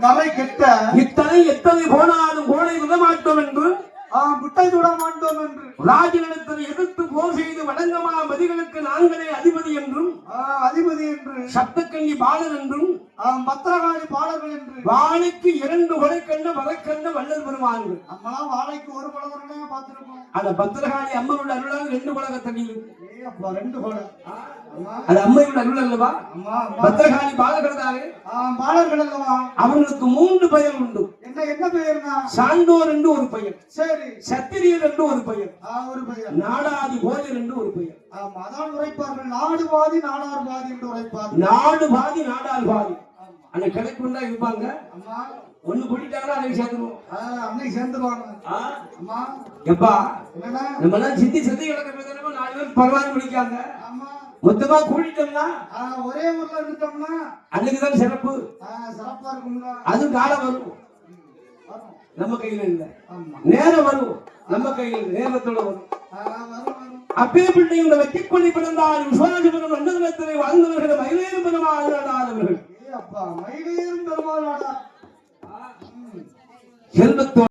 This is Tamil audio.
தலை கெட்ட இத்தனை எத்தனை போனால் கோடை விடமாட்டோம் என்று ஆம், முட்டை சுட மாட்டோம் என்று. ராஜனிடத்தில் எதிர்த்து போர் செய்து வணங்கமா மதிகளுக்கு நாங்களே அதிபதி என்றும் அதிபதி என்று. சப்தக்கண்ணி பாலன் என்றும் பத்திரகாளி பாடல்கள் என்று. வாழைக்கு இரண்டு கொலை கண்ட வழக்கண்ட வள்ளல் பெருமான்கள் நம்மளாம் வாழைக்கு ஒரு பழவர்களே பார்த்திருக்கோம். அந்த பத்திரகாளி அம்மனோட அருளால் ரெண்டு கொலக தண்ணி ரெண்டு கொலை அது அம்மையோட அருள் அல்லவா? பத்திரகாளி பாலகர்தானே ஆம், பாடல்கள் அல்லவா அவர்களுக்கு மூன்று பெயர் உண்டு. என்ன பெயர்னா? சான்றோர் என்று ஒரு பெயர். சரி. சத்திரியர் என்று ஒரு பெயர். ஆ, ஒரு பெயர். நாடாதி போஜர் என்று ஒரு பெயர். ஆம், அதான் உரைப்பார்கள். நாடு பாதி நாடார் பாதி என்று உரைப்பார்கள். நாடு பாதி நாடால் பாதி. அந்த கிடைக்குண்டா இருப்பாங்க. அம்மா. ஒண்ணு கூட்டிட்டாங்கன்னா அதை சேர்த்துருவோம் ஆ, அன்னை சேர்ந்துருவாங்க. அம்மா. எப்பா? என்னடா? நம்ம எல்லாம் சித்தி சித்தி கிடக்கிறப்ப நாலு பேர் பரவாயில்ல முடிக்காங்க. ஆமா மொத்தமா கூட்டிட்டோம்னா? ஒரே ஊர்ல இருந்துட்டோம்னா? அன்னைக்குதான் சிறப்பு. சிறப்பா இருக்கும்ல அது காலம் வரும். நம்ம கையில இல்ல. நேரம் வரும். நம்ம கையில நேரத்தோட வரும். ஆ, வரும் வரும். அப்பே பிள்ளை இந்த வெற்றி கொள்ளி பிறந்தால் விசுவாசபுரம் அன்னதனத்திலே வாழ்ந்தவர்கள் பெருமாள் மயிலேறும் பெருமாளாடா செல்வத்தோடு